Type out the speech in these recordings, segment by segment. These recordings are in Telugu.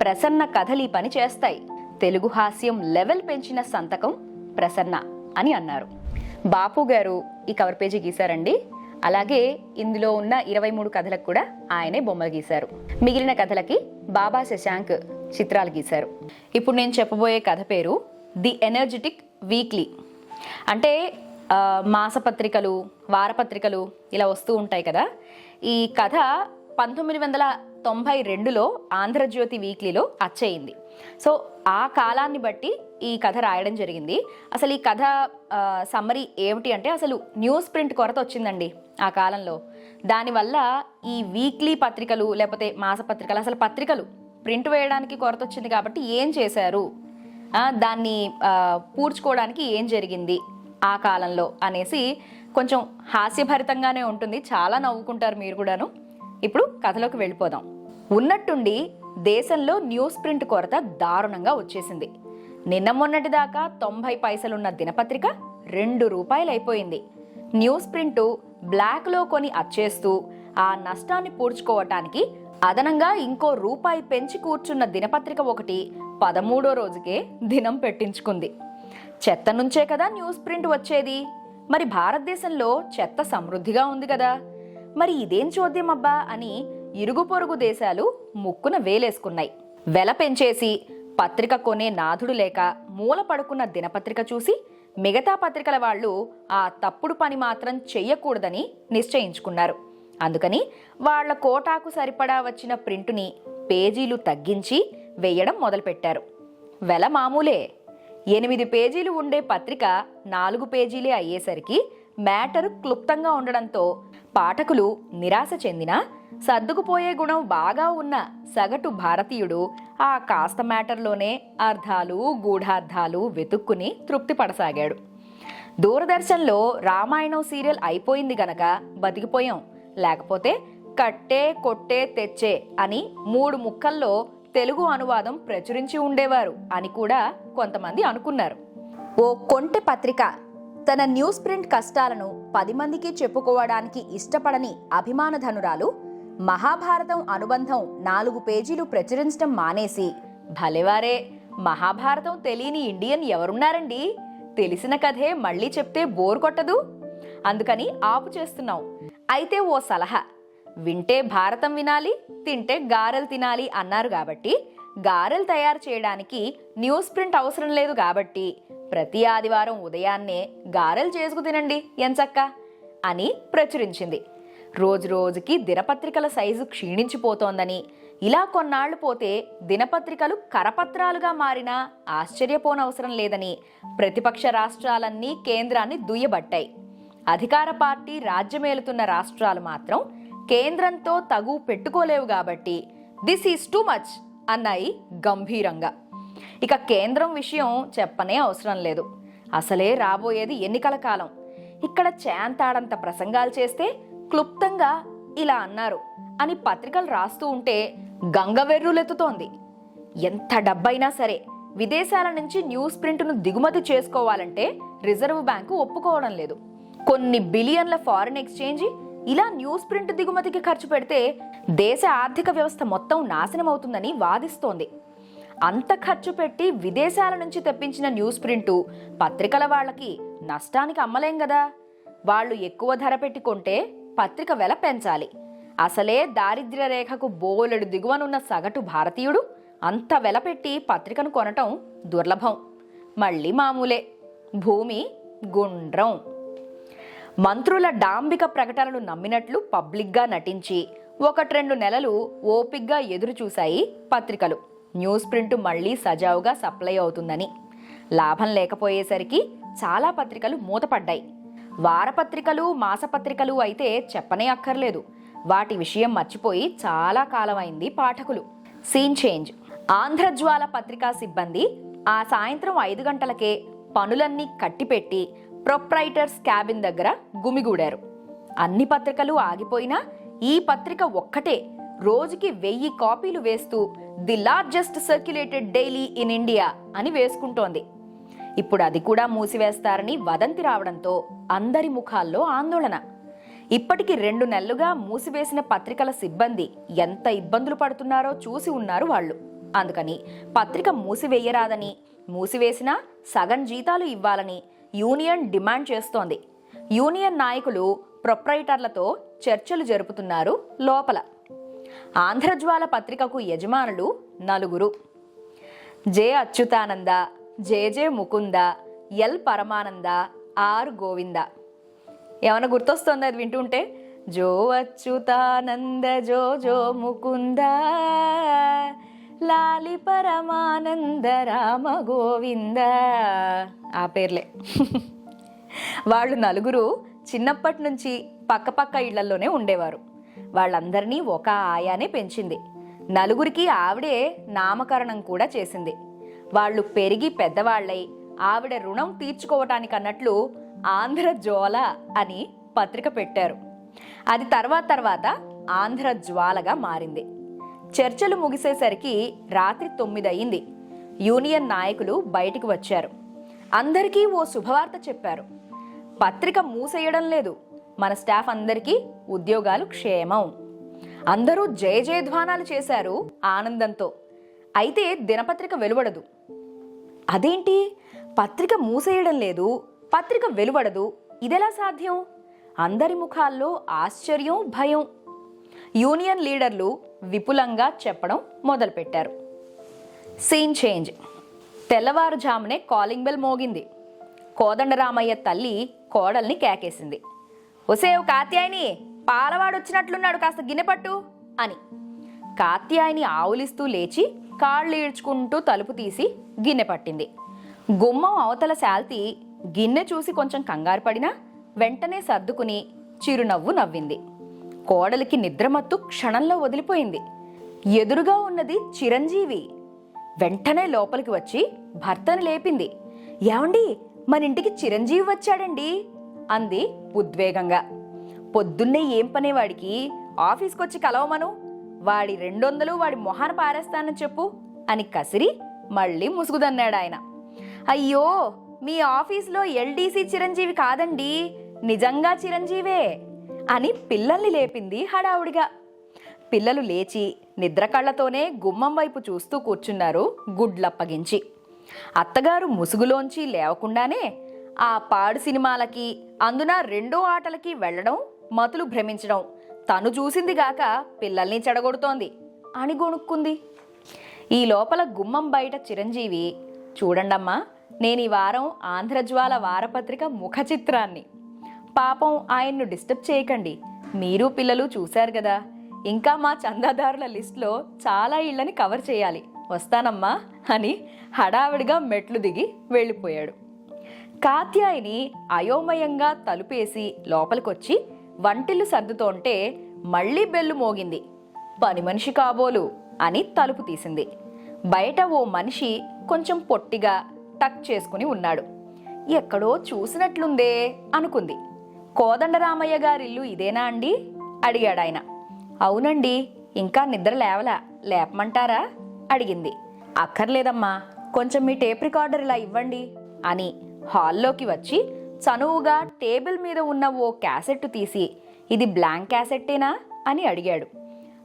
ప్రసన్న కథలు ఈ పని చేస్తాయి. తెలుగు హాస్యం లెవెల్ పెంచిన సంతకం ప్రసన్న అని అన్నారు. బాపు గారు ఈ కవర్ పేజీ గీశారండి. అలాగే ఇందులో ఉన్న ఇరవై మూడు కథలకు కూడా ఆయనే బొమ్మలు గీశారు. మిగిలిన కథలకి బాబా శశాంక్ చిత్రాలు గీశారు. ఇప్పుడు నేను చెప్పబోయే కథ పేరు ది ఎనర్జెటిక్ వీక్లీ. అంటే మాసపత్రికలు వారపత్రికలు ఇలా వస్తూ ఉంటాయి కదా. ఈ కథ పంతొమ్మిది వందల తొంభై రెండులో ఆంధ్రజ్యోతి వీక్లీలో అచ్చయింది. సో ఆ కాలాన్ని బట్టి ఈ కథ రాయడం జరిగింది. అసలు ఈ కథ సమ్మరీ ఏమిటి అంటే అసలు న్యూస్ ప్రింట్ కొరత వచ్చిందండి ఆ కాలంలో. దానివల్ల ఈ వీక్లీ పత్రికలు లేకపోతే మాసపత్రికలు అసలు పత్రికలు ప్రింట్ వేయడానికి కొరత వచ్చింది కాబట్టి ఏం చేశారు? దాన్ని పూడ్చుకోవడానికి ఏం జరిగింది ఆ కాలంలో అనేసి కొంచెం హాస్యభరితంగానే ఉంటుంది. చాలా నవ్వుకుంటారు మీరు కూడాను. ఇప్పుడు కథలోకి వెళ్ళిపోదాం. ఉన్నట్టుండి దేశంలో న్యూస్ ప్రింట్ కొరత దారుణంగా వచ్చేసింది. నిన్న మొన్నటి దాకా తొంభై పైసలున్న దినపత్రిక రెండు రూపాయలైపోయింది. న్యూస్ ప్రింటు బ్లాక్లో కొని అచ్చేస్తూ ఆ నష్టాన్ని పూడ్చుకోవటానికి అదనంగా ఇంకో రూపాయి పెంచి కూర్చున్న దినపత్రిక ఒకటి పదమూడో రోజుకే దినం పెట్టించుకుంది. చెత్త నుంచే కదా న్యూస్ ప్రింట్ వచ్చేది. మరి భారతదేశంలో చెత్త సమృద్ధిగా ఉంది కదా. మరి ఇదేం చోద్యం అబ్బా అని ఇరుగు పొరుగు దేశాలు ముక్కున వేలేసుకున్నాయి. వెల పెంచేసి పత్రిక కొనే నాథుడు లేక మూల పడుకున్న దినపత్రిక చూసి మిగతా పత్రికల వాళ్ళు ఆ తప్పుడు పని మాత్రం చెయ్యకూడదని నిశ్చయించుకున్నారు. అందుకని వాళ్ళ కోటాకు సరిపడా వచ్చిన ప్రింటుని పేజీలు తగ్గించి వేయడం మొదలుపెట్టారు. వెల మామూలే. ఎనిమిది పేజీలు ఉండే పత్రిక నాలుగు పేజీలే అయ్యేసరికి మ్యాటర్ క్లుప్తంగా ఉండడంతో పాఠకులు నిరాశ చెందినా సర్దుకుపోయే గుణం బాగా ఉన్న సగటు భారతీయుడు ఆ కాస్త మ్యాటర్లోనే అర్థాలు గూఢార్థాలు వెతుక్కుని తృప్తి పడసాగాడు దూరదర్శన్లో రామాయణం సీరియల్ అయిపోయింది గనక బతికిపోయాం. లేకపోతే కట్టే కొట్టే తెచ్చే అని మూడు ముక్కల్లో తెలుగు అనువాదం ప్రచురించి ఉండేవారు అని కూడా కొంతమంది అనుకున్నారు. ఓ కొంటె పత్రిక తన న్యూస్ ప్రింట్ కష్టాలను పది మందికి చెప్పుకోవడానికి ఇష్టపడని అభిమానధనురాలు మహాభారతం అనుబంధం నాలుగు పేజీలు ప్రచురించడం మానేసి భలేవారే మహాభారతం తెలియని ఇండియన్ ఎవరున్నారండి? తెలిసిన కథే మళ్ళీ చెప్తే బోర్ కొట్టదు? అందుకని ఆపు చేస్తున్నాం. అయితే ఓ సలహా వింటే భారతం వినాలి తింటే గారెలు తినాలి అన్నారు కాబట్టి గారెలు తయారు చేయడానికి న్యూస్ ప్రింట్ అవసరం లేదు కాబట్టి ప్రతి ఆదివారం ఉదయాన్నే గారెలు చేసుకు తినండి ఎంచక్క అని ప్రచురించింది. రోజు రోజుకి దినపత్రికల సైజు క్షీణించిపోతోందని ఇలా కొన్నాళ్ళు పోతే దినపత్రికలు కరపత్రాలుగా మారినా ఆశ్చర్యపోనవసరం లేదని ప్రతిపక్ష రాష్ట్రాలన్నీ కేంద్రాన్ని దుయ్యబట్టాయి. అధికార పార్టీ రాజ్యమేలుతున్న రాష్ట్రాలు మాత్రం కేంద్రంతో తగు పెట్టుకోలేవు కాబట్టి దిస్ ఈస్ టూ మచ్ అన్నాయి గంభీరంగా. ఇక కేంద్రం విషయం చెప్పనే అవసరం లేదు. అసలే రాబోయేది ఎన్నికల కాలం. ఇక్కడ చేంతాడంత ప్రసంగాలు చేస్తే క్లుప్తంగా ఇలా అన్నారు అని పత్రికలు రాస్తూ ఉంటే గంగవెర్రులెత్తుతోంది ఎంత డబ్బైనా సరే విదేశాల నుంచి న్యూస్ ప్రింట్ను దిగుమతి చేసుకోవాలంటే రిజర్వ్ బ్యాంకు ఒప్పుకోవడం లేదు. కొన్ని బిలియన్ల ఫారిన్ ఎక్స్చేంజ్ ఇలా న్యూస్ ప్రింట్ దిగుమతికి ఖర్చు పెడితే దేశ ఆర్థిక వ్యవస్థ మొత్తం నాశనం అవుతుందని వాదిస్తోంది. అంత ఖర్చు పెట్టి విదేశాల నుంచి తెప్పించిన న్యూస్ ప్రింటు పత్రికల వాళ్ళకి నష్టానికి అమ్మలేం కదా వాళ్ళు ఎక్కువ ధర పెట్టి కొంటే పత్రిక వెల పెంచాలి. అసలే దారిద్ర్య రేఖకు బోలెడు దిగువనున్న సగటు భారతీయుడు అంత వెల పెట్టి పత్రికను కొనటం దుర్లభం. మళ్ళీ మామూలే. భూమి గుండ్రం. మంత్రుల డాంబిక ప్రకటనలు నమ్మినట్లు పబ్లిక్గా నటించి ఒకటి రెండు నెలలు ఓపిగ్గా ఎదురుచూశాయి పత్రికలు. న్యూస్ ప్రింట్ మళ్ళీ సజావుగా సప్లై అవుతుందని. లాభం లేకపోయేసరికి చాలా పత్రికలు మూతపడ్డాయి. వారపత్రికలు మాసపత్రికలు అయితే చెప్పనే అక్కర్లేదు. వాటి విషయం మర్చిపోయి చాలా కాలమైంది పాఠకులు. Scene change. ఆంధ్రజ్వాల పత్రికా సిబ్బంది ఆ సాయంత్రం ఐదు గంటలకే పనులన్నీ కట్టిపెట్టి ప్రొప్రైటర్స్ క్యాబిన్ దగ్గర గుమిగూడారు. అన్ని పత్రికలు ఆగిపోయినా ఈ పత్రిక ఒక్కటే రోజుకి వెయ్యి కాపీలు వేస్తూ the largest circulated daily in India అని వేసుకుంటోంది. ఇప్పుడు అది కూడా మూసివేస్తారని వదంతి రావడంతో అందరి ముఖాల్లో ఆందోళన. ఇప్పటికి రెండు నెలలుగా మూసివేసిన పత్రికల సిబ్బంది ఎంత ఇబ్బందులు పడుతున్నారో చూసి ఉన్నారు వాళ్ళు. అందుకని పత్రిక మూసివేయరాదని మూసివేసినా సగం జీతాలు ఇవ్వాలని యూనియన్ డిమాండ్ చేస్తోంది. యూనియన్ నాయకులు ప్రొప్రైటర్లతో చర్చలు జరుపుతున్నారు లోపల. ఆంధ్రజ్వాల పత్రికకు యజమానులు నలుగురు. J. Achyutananda J. J. Mukunda L. Paramananda R. Govinda. ఏమైనా గుర్తొస్తుంది అది వింటుంటే? జో. అచ్యుతానంద జో. జో. ముకుంద లాలి పరమానంద రామ గోవింద. ఆ పేర్లే. వాళ్ళు నలుగురు చిన్నప్పటి నుంచి పక్కపక్క ఇళ్ళలోనే ఉండేవారు. వాళ్ళందరినీ ఒక ఆయానే పెంచింది. నలుగురికి ఆవిడే నామకరణం కూడా చేసింది. వాళ్ళు పెరిగి పెద్దవాళ్ళై ఆవిడ రుణం తీర్చుకోవటానికి అన్నట్లు ఆంధ్ర జ్వాల అని పత్రిక పెట్టారు. అది తర్వాత తర్వాత ఆంధ్ర జ్వాలగా మారింది. చర్చలు ముగిసేసరికి రాత్రి తొమ్మిది అయింది యూనియన్ నాయకులు బయటికి వచ్చారు. అందరికీ ఓ శుభవార్త చెప్పారు. పత్రిక మూసేయడం లేదు. మన స్టాఫ్ అందరికీ ఉద్యోగాలు క్షేమం. అందరూ జయ జయధ్వానాలు చేశారు ఆనందంతో. అయితే దినపత్రిక వెలువడదు. అదేంటి? పత్రిక మూసేయడం లేదు పత్రిక వెలువడదు ఇదెలా సాధ్యం? అందరి ముఖాల్లో ఆశ్చర్యం భయం. యూనియన్ లీడర్లు విపులంగా చెప్పడం మొదలుపెట్టారు. Scene change. తెల్లవారుజామునే కాలింగ్ బెల్ మోగింది. కోదండరామయ్య తల్లి కోడల్ని కేకేసింది. ఒసేవ్ కాత్యాయని పాలవాడు వచ్చినట్లున్నాడు కాస్త గిన్నె పట్టు అని. కాత్యాయని ఆవులిస్తూ లేచి కాళ్ళు ఈడ్చుకుంటూ తలుపు తీసి గిన్నె పట్టింది. గుమ్మం అవతల శాల్తి గిన్నె చూసి కొంచెం కంగారు పడినా వెంటనే సర్దుకుని చిరునవ్వు నవ్వింది. కోడలికి నిద్రమత్తు క్షణంలో వదిలిపోయింది. ఎదురుగా ఉన్నది చిరంజీవి. వెంటనే లోపలికి వచ్చి భర్తను లేపింది. ఏమండి? మన ఇంటికి చిరంజీవి వచ్చాడండి? అంది ఉద్వేగంగా. పొద్దున్నే ఏం పనేవాడికి ఆఫీస్కొచ్చి కలవమను వాడి రెండొందలు వాడి మొహాన పారేస్తానని చెప్పు అని కసిరి మళ్ళీ ముసుగుదన్నాడు ఆయన అయ్యో మీ ఆఫీస్లో ఎల్డీసీ చిరంజీవి కాదండి. నిజంగా చిరంజీవే అని పిల్లల్ని లేపింది హడావుడిగా. పిల్లలు లేచి నిద్ర కళ్ళతోనే గుమ్మం వైపు చూస్తూ కూర్చున్నారు గుడ్లప్పగించి. అత్తగారు ముసుగులోంచి లేవకుండానే ఆ పాడు సినిమాలకి అందున రెండో ఆటలకి వెళ్ళడం మతులు భ్రమించడం. తను చూసిందిగాక పిల్లల్ని చెడగొడుతోంది. అని గొణుక్కుంది. ఈ లోపల గుమ్మం బయట చిరంజీవి చూడండమ్మా నేను ఈ వారం ఆంధ్రజ్వాల వారపత్రిక ముఖ చిత్రాన్ని. పాపం ఆయన్ను డిస్టర్బ్ చేయకండి. మీరు పిల్లలు చూశారు కదా ఇంకా మా చందాదారుల లిస్ట్లో చాలా ఇళ్ళని కవర్ చేయాలి. వస్తానమ్మా అని హడావిడిగా మెట్లు దిగి వెళ్ళిపోయాడు. కాత్యాయిని అయోమయంగా తలుపేసి లోపలికొచ్చి వంటిల్లు సర్దుతోంటే మళ్ళీ బెల్లు మోగింది. పని మనిషి కాబోలు అని తలుపు తీసింది. బయట ఓ మనిషి కొంచెం పొట్టిగా టక్ చేసుకుని ఉన్నాడు. ఎక్కడో చూసినట్లుందే అనుకుంది. కోదండరామయ్య గారిల్లు ఇదేనా అండి? అడిగాడాయన. అవునండి ఇంకా నిద్ర లేవలా లేపమంటారా? అడిగింది. అక్కర్లేదమ్మా కొంచెం మీ టేప్ రికార్డర్ ఇలా ఇవ్వండి అని హాల్లోకి వచ్చి చనువుగా టేబుల్ మీద ఉన్న ఓ క్యాసెట్ తీసి ఇది బ్లాంక్ క్యాసెట్టేనా? అని అడిగాడు.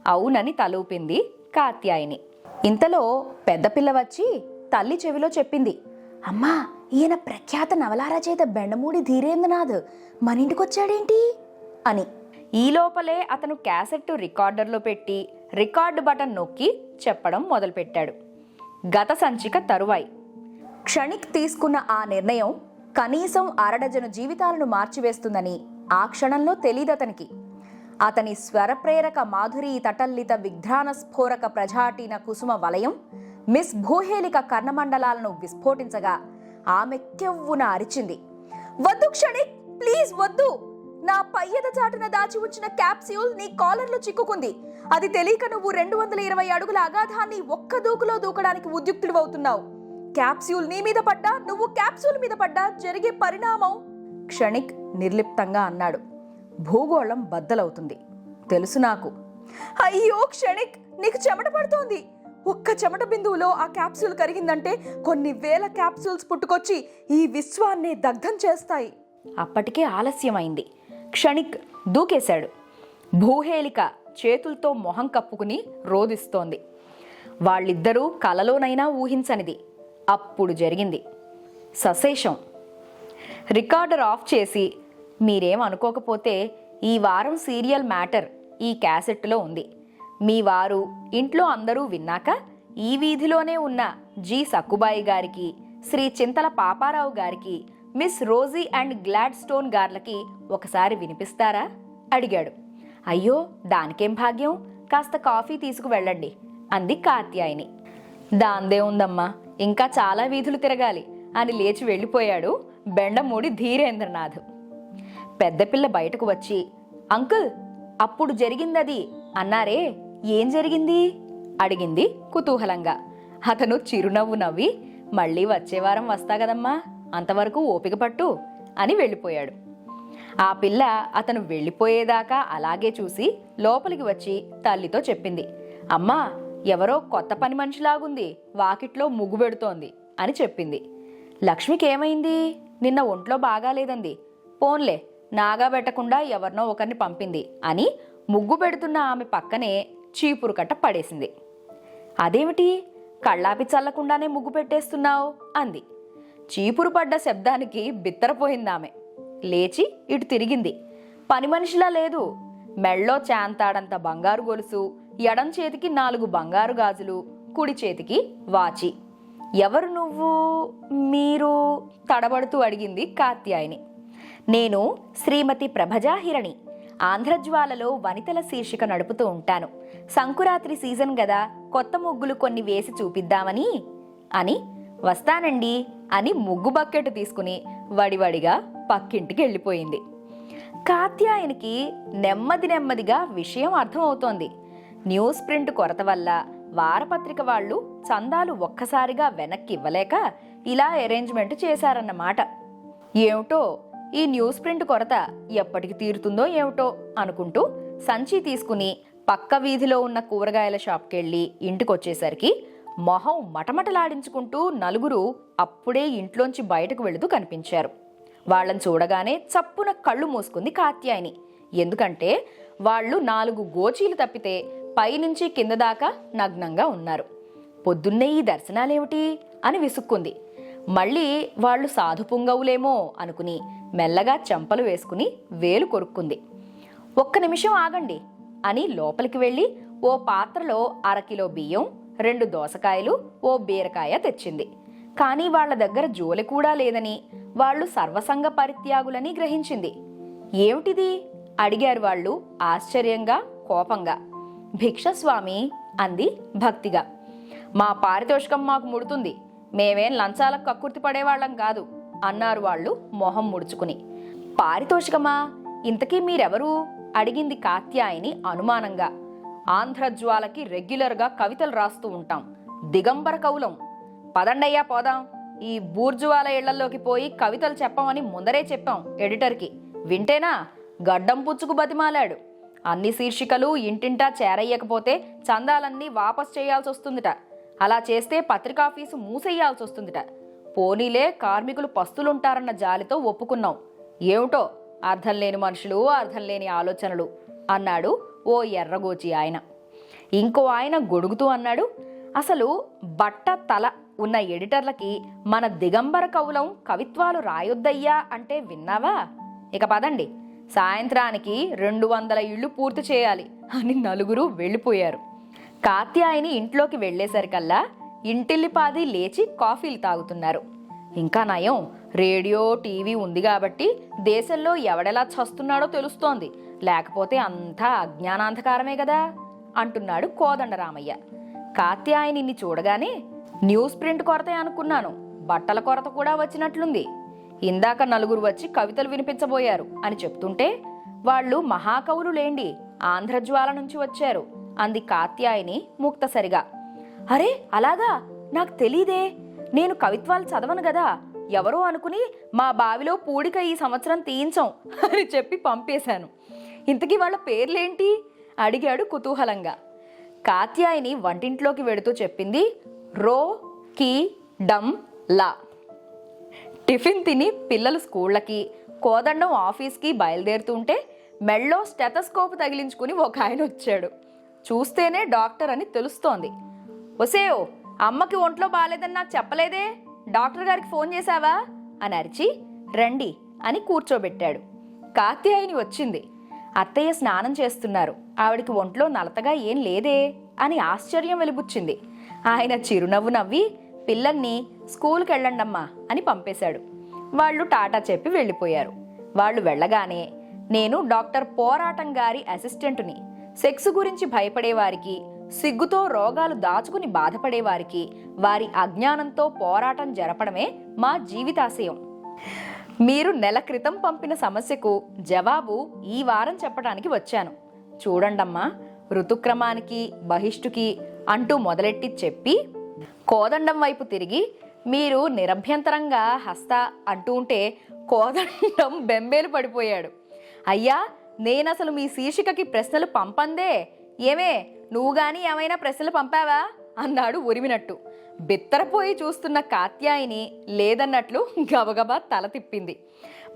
అవునని తలూపింది కాత్యాయిని. ఇంతలో పెద్దపిల్ల వచ్చి తల్లి చెవిలో చెప్పింది అమ్మా ఈయన ప్రఖ్యాత నవల రచయిత బెండమూడి ధీరేంద్రనాథ్ మన ఇంటికొచ్చాడేంటి? అని. ఈ లోపలే అతను క్యాసెట్ రికార్డర్లో పెట్టి రికార్డు బటన్ నొక్కి చెప్పడం మొదలుపెట్టాడు. గత సంచిక తరువాయి. క్షణిక్ తీసుకున్న ఆ నిర్ణయం కనీసం అరడజను జీవితాలను మార్చివేస్తుందని ఆ క్షణంలో తెలియదతనికి అతని స్వరప్రేరక మాధురీ తటల్లిత విఘ్రాన స్ఫోరక ప్రజాటీన కుసుమ వలయం మిస్ భూహేలిక కర్ణమండలాలను విస్ఫోటించగా ఆమె కెవ్వున అరిచింది. వద్దు క్షణిక్! ప్లీజ్ వద్దు! నా పయ్యద చాటున దాచి ఉంచిన క్యాప్స్యూల్ నీ కాలర్లో చిక్కుకుంది. అది తెలియక నువ్వు రెండు వందల ఇరవై అడుగుల అగాధాన్ని ఒక్క దూకులో దూకడానికి ఉద్యుక్తుడు అవుతున్నావు క్యాప్స్యూల్ నీ మీద పడ్డా నువ్వు క్యాప్సూల్ మీద పడ్డా జరిగే పరిణామం? క్షణిక్ నిర్లిప్తంగా అన్నాడు. భూగోళం బద్దలవుతుంది. తెలుసు నాకు. అయ్యో క్షణిక్ నీకు చెమట పడుతోంది. ఒక్క చెమట బిందువులో ఆ క్యాప్సూల్ కరిగిందంటే కొన్ని వేల క్యాప్సూల్స్ పుట్టుకొచ్చి ఈ విశ్వాన్ని దగ్ధం చేస్తాయి. అప్పటికే ఆలస్యమైంది. క్షణిక్ దూకేశాడు. భూహేళిక చేతులతో మొహం కప్పుకుని రోదిస్తోంది వాళ్ళిద్దరూ కలలోనైనా ఊహించనిది. అప్పుడు జరిగింది. సశేషం రికార్డర్ ఆఫ్ చేసి మీరేం అనుకోకపోతే ఈ వారం సీరియల్ మ్యాటర్ ఈ క్యాసెట్లో ఉంది. మీ వారు ఇంట్లో అందరూ విన్నాక ఈ వీధిలోనే ఉన్న జి. సక్కుబాయి గారికి శ్రీ చింతల పాపారావు గారికి miss Rosie and Gladstone గార్లకి ఒకసారి వినిపిస్తారా? అడిగాడు. అయ్యో దానికేం భాగ్యం? కాస్త కాఫీ తీసుకు వెళ్ళండి అంది కాత్యాయిని దాందే ఉందమ్మా ఇంకా చాలా వీధులు తిరగాలి అని లేచి వెళ్ళిపోయాడు బెండమూడి ధీరేంద్రనాథ్. పెద్దపిల్ల బయటకు వచ్చి అంకుల్ అప్పుడు జరిగిందది. అన్నారే ఏం జరిగింది? అడిగింది కుతూహలంగా. అతను చిరునవ్వు నవ్వి మళ్ళీ వచ్చే వారం వస్తా కదమ్మా అంతవరకు ఓపిక పట్టు అని వెళ్ళిపోయాడు. ఆ పిల్ల అతను వెళ్ళిపోయేదాకా అలాగే చూసి లోపలికి వచ్చి తల్లితో చెప్పింది అమ్మా ఎవరో కొత్త పని మనిషిలాగుంది వాకిట్లో ముగ్గు పెడుతోంది అని చెప్పింది. లక్ష్మికి ఏమైంది నిన్న ఒంట్లో బాగాలేదంది. పోన్లే నాగా పెట్టకుండా ఎవరినో ఒకరిని పంపింది అని ముగ్గు పెడుతున్న ఆమె పక్కనే చీపురు కట్ట పడేసింది. అదేమిటి? కళ్ళాపి చల్లకుండానే ముగ్గు పెట్టేస్తున్నావు అంది. చీపురు పడ్డ శబ్దానికి బిత్తరపోయిందామె. లేచి ఇటు తిరిగింది. పని మనిషిలా లేదు. మెళ్ళో చాంతాడంత బంగారు గొలుసు ఎడం చేతికి నాలుగు బంగారు గాజులు కుడి చేతికి వాచి. ఎవరు నువ్వు? మీరు? తడబడుతూ అడిగింది కాత్యాయని. నేను శ్రీమతి ప్రభజాహిరణి. ఆంధ్రజ్వాలలో వనితల శీర్షిక నడుపుతూ ఉంటాను. సంకురాత్రి సీజన్ గదా కొత్త ముగ్గులు కొన్ని వేసి చూపిద్దామని? అని వస్తానండి అని ముగ్గు బకెట్ తీసుకుని వడివడిగా పక్కింటికి వెళ్ళిపోయింది. కాత్యాయనికి నెమ్మది నెమ్మదిగా విషయం అర్థమవుతోంది. న్యూస్ ప్రింట్ కొరత వల్ల వారపత్రిక వాళ్ళు చందాలు ఒక్కసారిగా వెనక్కి ఇవ్వలేక ఇలా అరేంజ్మెంట్ చేశారన్నమాట. ఏమిటో ఈ న్యూస్ ప్రింట్ కొరత ఎప్పటికి తీరుతుందో ఏమిటో అనుకుంటూ సంచి తీసుకుని పక్క వీధిలో ఉన్న కూరగాయల షాప్కెళ్ళి ఇంటికొచ్చేసరికి మొహం మటమటలాడించుకుంటూ నలుగురు అప్పుడే ఇంట్లోంచి బయటకు వెళుతూ కనిపించారు. వాళ్ళని చూడగానే చప్పున కళ్ళు మూసుకుంది కాత్యాయని. ఎందుకంటే వాళ్ళు నాలుగు గోచీలు తప్పితే పైనుంచి కింద దాకా నగ్నంగా ఉన్నారు. పొద్దున్నే ఈ దర్శనాలేమిటి? అని విసుక్కుంది. మళ్ళీ వాళ్ళు సాధు పుంగవులేమో అనుకుని మెల్లగా చెంపలు వేసుకుని వేలు కొరుక్కుంది. ఒక్క నిమిషం ఆగండి అని లోపలికి వెళ్ళి ఓ పాత్రలో అరకిలో బియ్యం రెండు దోసకాయలు ఓ బీరకాయ తెచ్చింది. కానీ వాళ్ళ దగ్గర జోలి కూడా లేదని వాళ్ళు సర్వసంగ పరిత్యాగులని గ్రహించింది. ఏమిటిది? అడిగారు వాళ్ళు ఆశ్చర్యంగా కోపంగా. భిక్షస్వామి అంది భక్తిగా. మా పారితోషికం మాకు ముడుతుంది. మేమేం లంచాలకు కక్కుర్తి పడేవాళ్ళం కాదు అన్నారు వాళ్ళు మొహం ముడుచుకుని. పారితోషికమా? ఇంతకీ మీరెవరు? అడిగింది కాత్యాయని అనుమానంగా. ఆంధ్రజ్వాలకి రెగ్యులర్గా కవితలు రాస్తూ ఉంటాం. దిగంబర కవులం. పదండయ్యా పోదాం. ఈ బూర్జువాల ఇళ్ళలోకి పోయి కవితలు చెప్పమని ముందరే చెప్పాం ఎడిటర్కి. వింటేనా? గడ్డం పుచ్చుకు బతిమాలాడు. అన్ని శీర్షికలు ఇంటింటా చేరయ్యకపోతే చందాలన్నీ వాపస్ చేయాల్సి వస్తుందిట. అలా చేస్తే పత్రికాఫీసు మూసేయాల్సి వస్తుందిట. పోనీలే కార్మికులు పస్తులుంటారన్న జాలితో ఒప్పుకున్నాం. ఏమిటో? అర్థం లేని మనుషులు అర్థం లేని ఆలోచనలు అన్నాడు ఓ ఎర్రగోచి ఆయన. ఇంకో ఆయన గొడుగుతూ అన్నాడు అసలు బట్ట తల ఉన్న ఎడిటర్లకి మన దిగంబర కవులం కవిత్వాలు రాయొద్దయ్యా అంటే విన్నావా? ఇక పదండి. సాయంత్రానికి రెండు వందల ఇళ్ళు పూర్తి చేయాలి అని నలుగురు వెళ్ళిపోయారు. కాత్యాయని ఇంట్లోకి వెళ్ళేసరికల్లా ఇంటిల్లిపాది లేచి కాఫీలు తాగుతున్నారు. ఇంకా నయం రేడియో టీవీ ఉంది కాబట్టి దేశంలో ఎవడెలా చస్తున్నాడో తెలుస్తోంది. లేకపోతే అంతా అజ్ఞానాంధకారమే కదా? అంటున్నాడు కోదండరామయ్య. కాత్యాయనిని చూడగానే న్యూస్ ప్రింట్ కొరతే అనుకున్నాను. బట్టల కొరత కూడా వచ్చినట్లుంది. ఇందాక నలుగురు వచ్చి కవితలు వినిపించబోయారు అని చెప్తుంటే వాళ్ళు మహాకవులు లేండి ఆంధ్రజ్వాల నుంచి వచ్చారు. అంది కాత్యాయని ముక్తసరిగా. అరే అలాగా? నాకు తెలీదే. నేను కవిత్వాలు చదవను కదా ఎవరో అనుకుని మా బావిలో పూడిక ఈ సంవత్సరం తీయించాం అని చెప్పి పంపేశాను. ఇంతకీ వాళ్ళ పేర్లేంటి? అడిగాడు కుతూహలంగా. కాత్యాయని వంటింట్లోకి వెడుతూ చెప్పింది రో కి డమ్ లా. టిఫిన్ తిని పిల్లలు స్కూళ్ళకి కోదండం ఆఫీస్కి బయలుదేరుతుంటే మెళ్ళో స్టెతస్కోప్ తగిలించుకుని ఒక ఆయన వచ్చాడు. చూస్తేనే డాక్టర్ అని తెలుస్తోంది. ఒసేయో అమ్మకి ఒంట్లో బాగాలేదని నాకు చెప్పలేదే? డాక్టర్ గారికి ఫోన్ చేశావా? అని అరిచి రండి అని కూర్చోబెట్టాడు. కాత్యాయని వచ్చింది. అత్తయ్య స్నానం చేస్తున్నారు. ఆవిడికి ఒంట్లో నలతగా ఏం లేదే? అని ఆశ్చర్యం వెలిబుచ్చింది. ఆయన చిరునవ్వు నవ్వి పిల్లల్ని స్కూల్కి వెళ్ళండమ్మా అని పంపేశాడు. వాళ్ళు టాటా చెప్పి వెళ్ళిపోయారు. వాళ్ళు వెళ్ళగానే నేను డాక్టర్ పోరాటం గారి అసిస్టెంటుని సెక్స్ గురించి భయపడేవారికి సిగ్గుతో రోగాలు దాచుకుని బాధపడేవారికి వారి అజ్ఞానంతో పోరాటం జరపడమే మా జీవితాశయం. మీరు నెల క్రితం పంపిన సమస్యకు జవాబు ఈ వారం చెప్పడానికి వచ్చాను. చూడండమ్మా ఋతుక్రమానికి బహిష్టుకి అంటూ మొదలెట్టి చెప్పి కోదండం వైపు తిరిగి మీరు నిరభ్యంతరంగా హస్త అంటూ ఉంటే కోదండం బెంబేలు పడిపోయాడు. అయ్యా నేనసలు మీ శీర్షికకి ప్రశ్నలు పంపందే. ఏమే నువ్వు కానీ ఏమైనా ప్రశ్నలు పంపావా? అన్నాడు ఉరిమినట్టు. బిత్తరపోయి చూస్తున్న కాత్యాయిని లేదన్నట్లు గబగబా తల తిప్పింది.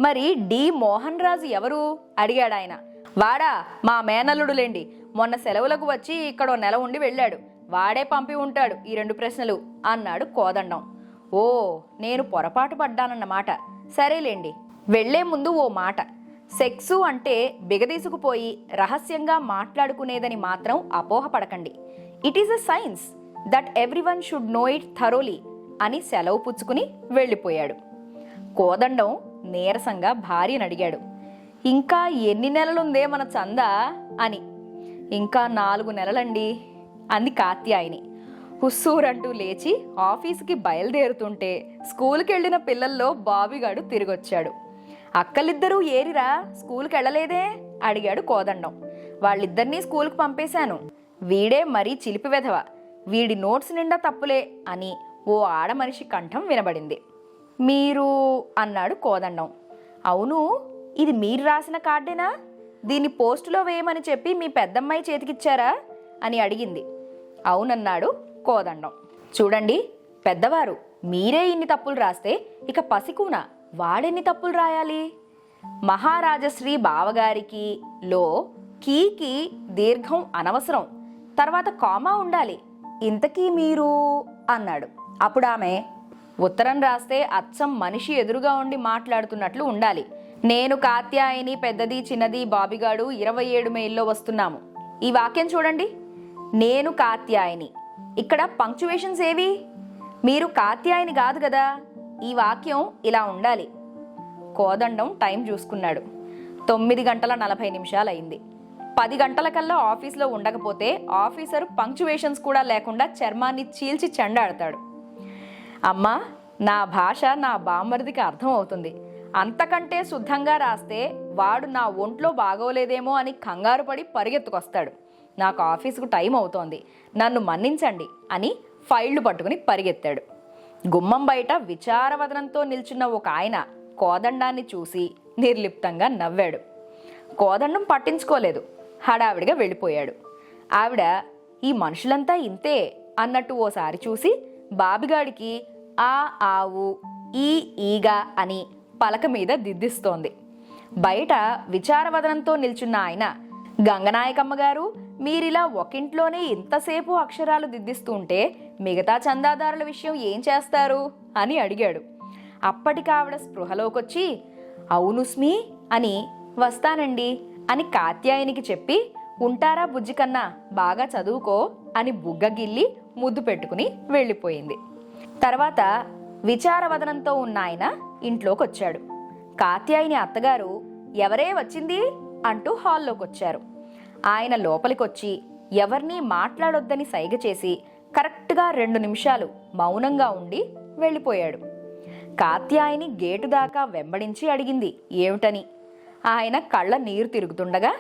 మరి డి. మోహన్ రాజు ఎవరు? అడిగాడు ఆయన వాడా మా మేనల్లుడులేండి. మొన్న సెలవులకు వచ్చి ఇక్కడ నెల ఉండి వెళ్ళాడు. వాడే పంపి ఉంటాడు ఈ రెండు ప్రశ్నలు అన్నాడు కోదండం. ఓ నేను పొరపాటు పడ్డానన్నమాట. సరేలేండి వెళ్ళే ముందు ఓ మాట. సెక్సు అంటే బిగదీసుకుపోయి రహస్యంగా మాట్లాడుకునేదని మాత్రం అపోహపడకండి. It is a science that everyone should know it thoroughly అని సెలవు పుచ్చుకుని వెళ్ళిపోయాడు. కోదండం నీరసంగా భార్యను అడిగాడు. ఇంకా ఎన్ని నెలలుందే మన చందా? అని. ఇంకా నాలుగు నెలలండి. అంది కాత్యాయిని. హుస్సూరంటూ లేచి ఆఫీస్కి బయలుదేరుతుంటే స్కూల్కి వెళ్ళిన పిల్లల్లో బాబిగాడు తిరిగొచ్చాడు. అక్కలిద్దరూ ఏరిరా? స్కూల్కి వెళ్ళలేదే అడిగాడు కోదండం. వాళ్ళిద్దరినీ స్కూల్కి పంపేశాను. వీడే మరీ చిలిపి వెధవ. వీడి నోట్స్ నిండా తప్పులే అని ఓ ఆడ మనిషి కంఠం వినబడింది. మీరు అన్నాడు కోదండం. అవును ఇది మీరు రాసిన కార్డేనా? దీన్ని పోస్టులో వేయమని చెప్పి మీ పెద్దమ్మాయి చేతికిచ్చారా? అని అడిగింది. అవునన్నాడు కోదండం. చూడండి పెద్దవారు మీరే ఇన్ని తప్పులు రాస్తే ఇక పసికూన వాడెన్ని తప్పులు రాయాలి? మహారాజశ్రీ బావగారికి లో కీకి దీర్ఘం అనవసరం. తర్వాత కామా ఉండాలి. ఇంతకీ మీరు? అన్నాడు. అప్పుడు ఆమె ఉత్తరం రాస్తే అచ్చం మనిషి ఎదురుగా ఉండి మాట్లాడుతున్నట్లు ఉండాలి. నేను కాత్యాయని పెద్దది చిన్నది బాబిగాడు ఇరవై ఏడు మెయిల్లో వస్తున్నాము. ఈ వాక్యం చూడండి. నేను కాత్యాయని ఇక్కడ పంక్చువేషన్స్ ఏవి? మీరు కాత్యాయని కాదు కదా. ఈ వాక్యం ఇలా ఉండాలి. కోదండం టైం చూసుకున్నాడు. తొమ్మిది గంటల నలభై నిమిషాలు అయింది పది గంటల కల్లా ఆఫీస్లో ఉండకపోతే ఆఫీసర్ పంక్చువేషన్స్ కూడా లేకుండా చర్మాన్ని చీల్చి చెండాడతాడు. అమ్మా నా భాష నా బామ్మరిదికి అర్థం అవుతుంది. అంతకంటే శుద్ధంగా రాస్తే వాడు నా ఒంట్లో బాగోలేదేమో అని కంగారు పడి పరిగెత్తుకొస్తాడు. నాకు ఆఫీసుకు టైం అవుతోంది. నన్ను మన్నించండి అని ఫైళ్ళు పట్టుకుని పరిగెత్తాడు. గుమ్మం బయట విచారవదనంతో నిల్చున్న ఒక ఆయన కోదండాన్ని చూసి నిర్లిప్తంగా నవ్వాడు. కోదండం పట్టించుకోలేదు. హడావిడిగా వెళ్ళిపోయాడు. ఆవిడ ఈ మనుషులంతా ఇంతే అన్నట్టు ఓసారి చూసి బాబిగాడికి ఆ ఆవు ఈ ఈగ అని పలక మీద దిద్దిస్తోంది. బయట విచారవదనంతో నిల్చున్న ఆయన గంగనాయకమ్మ గారు మీరిలా ఒకింట్లోనే ఇంతసేపు అక్షరాలు దిద్దిస్తుంటే మిగతా చందాదారుల విషయం ఏం చేస్తారు? అని అడిగాడు. అప్పటికి ఆవిడ స్పృహలోకొచ్చి అవును స్మి అని వస్తానండి అని కాత్యాయనికి చెప్పి ఉంటారా బుజ్జి కన్నా బాగా చదువుకో అని బుగ్గగిల్లి ముద్దు పెట్టుకుని వెళ్ళిపోయింది. తర్వాత విచారవదనంతో ఉన్న ఆయన ఇంట్లోకి వచ్చాడు కాత్యాయిని అత్తగారు ఎవరే వచ్చింది? అంటూ హాల్లోకొచ్చారు. ఆయన లోపలికొచ్చి ఎవరినీ మాట్లాడొద్దని సైగ చేసి కరెక్ట్గా రెండు నిమిషాలు మౌనంగా ఉండి వెళ్ళిపోయాడు. కాత్యాయని గేటు దాకా వెంబడించి అడిగింది ఏమిటని? ఆయన కళ్ళ నీరు తిరుగుతుండగా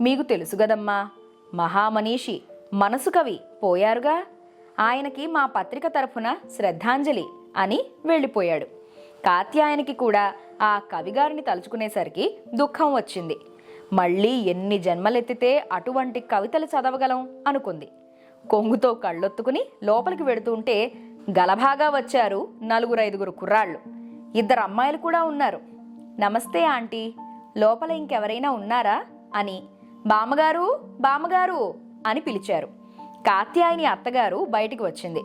మీకు తెలుసు గదమ్మా మహామనీషి మనసు కవి పోయారుగా. ఆయనకి మా పత్రిక తరఫున శ్రద్ధాంజలి అని వెళ్ళిపోయాడు. కాత్యాయనికి కూడా ఆ కవిగారిని తలుచుకునేసరికి దుఃఖం వచ్చింది. మళ్ళీ ఎన్ని జన్మలెత్తితే అటువంటి కవితలు చదవగలం అనుకుంది. కొంగుతో కళ్ళొత్తుకుని లోపలికి వెడుతుంటే గలభాగా వచ్చారు నలుగురు ఐదుగురు కుర్రాళ్ళు. ఇద్దరు అమ్మాయిలు కూడా ఉన్నారు. నమస్తే ఆంటీ లోపల ఇంకెవరైనా ఉన్నారా? అని బామ్మగారు బామ్మగారు అని పిలిచారు. కాత్యాయని అత్తగారు బయటికి వచ్చింది.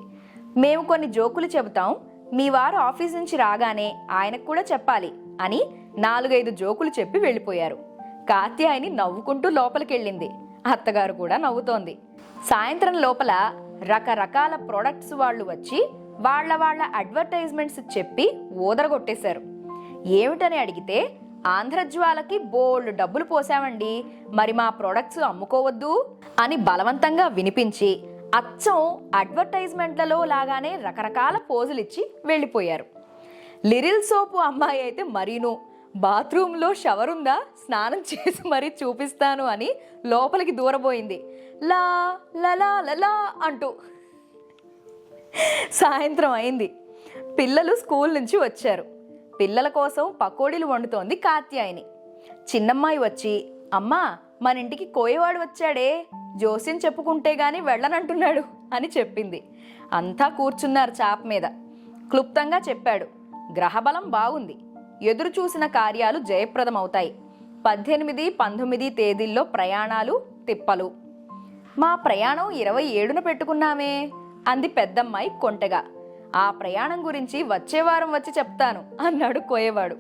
మేము కొన్ని జోకులు చెబుతాం మీ వారు ఆఫీస్ నుంచి రాగానే ఆయనకు కూడా చెప్పాలి అని నాలుగైదు జోకులు చెప్పి వెళ్ళిపోయారు. కాత్యాయని నవ్వుకుంటూ లోపలికెళ్ళింది. అత్తగారు కూడా నవ్వుతోంది. సాయంత్రం లోపల రకరకాల ప్రొడక్ట్స్ వాళ్ళు వచ్చి వాళ్ళ వాళ్ళ అడ్వర్టైజ్మెంట్స్ చెప్పి ఊదరగొట్టేశారు. ఏమిటని అడిగితే ఆంధ్రజ్వాలకి బోల్డ్ డబ్బులు పోసామండి మరి మా ప్రొడక్ట్స్ అమ్ముకోవద్దు అని బలవంతంగా వినిపించి అచ్చం అడ్వర్టైజ్మెంట్లలో లాగానే రకరకాల పోజులు ఇచ్చి వెళ్ళిపోయారు. లిరిల్ సోపు అమ్మాయి అయితే మరీనూ. బాత్రూంలో షవర్ ఉందా? స్నానం చేసి మరీ చూపిస్తాను అని లోపలికి దూరబోయింది. లా లలా లలా అంటూ సాయంత్రం అయింది. పిల్లలు స్కూల్ నుంచి వచ్చారు. పిల్లల కోసం పకోడీలు వండుతోంది కాత్యాయని. చిన్నమ్మాయి వచ్చి అమ్మా మన ఇంటికి కోయవాడు వచ్చాడే? జోస్యం చెప్పుకుంటే గాని వెళ్ళనంటున్నాడు అని చెప్పింది. అంతా కూర్చున్నారు చాప మీద. క్లుప్తంగా చెప్పాడు. గ్రహబలం బాగుంది. ఎదురుచూసిన కార్యాలు జయప్రదమవుతాయి. పద్దెనిమిది పంతొమ్మిది తేదీల్లో ప్రయాణాలు తిప్పలు. మా ప్రయాణం ఇరవై ఏడున పెట్టుకున్నామే అంది పెద్దమ్మాయి కొంటెగా. ఆ ప్రయాణం గురించి వచ్చే వారం వచ్చి చెప్తాను అన్నాడు కోయేవాడు.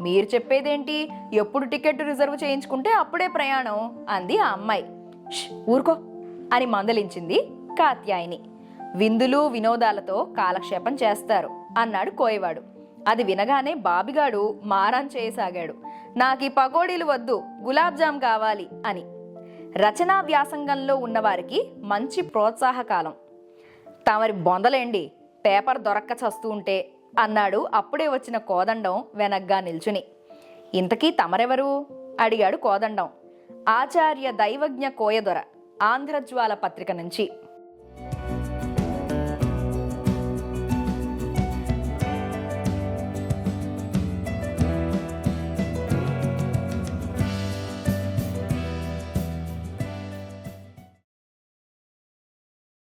మీరు చెప్పేదేంటి? ఎప్పుడు టికెట్ రిజర్వ్ చేయించుకుంటే అప్పుడే ప్రయాణం అంది ఆ అమ్మాయి. "ష్, ఊరుకో అని మందలించింది కాత్యాయిని. విందులు వినోదాలతో కాలక్షేపం చేస్తారు అన్నాడు కోయవాడు. అది వినగానే బాబిగాడు మారాన్ చేయసాగాడు. నాకు ఈ పకోడీలు వద్దు గులాబ్జామ్ కావాలి అని. రచనా వ్యాసంగంలో ఉన్నవారికి మంచి ప్రోత్సాహకాలం. తమరి బొందలేండి పేపర్ దొరక్క చస్తూ ఉంటే అన్నాడు అప్పుడే వచ్చిన కోదండం వెనగ్గా నిల్చుని. ఇంతకీ తమరెవరు? అడిగాడు కోదండం. ఆచార్య దైవజ్ఞ కోయదొర ఆంధ్రజ్వాల పత్రిక నుంచి.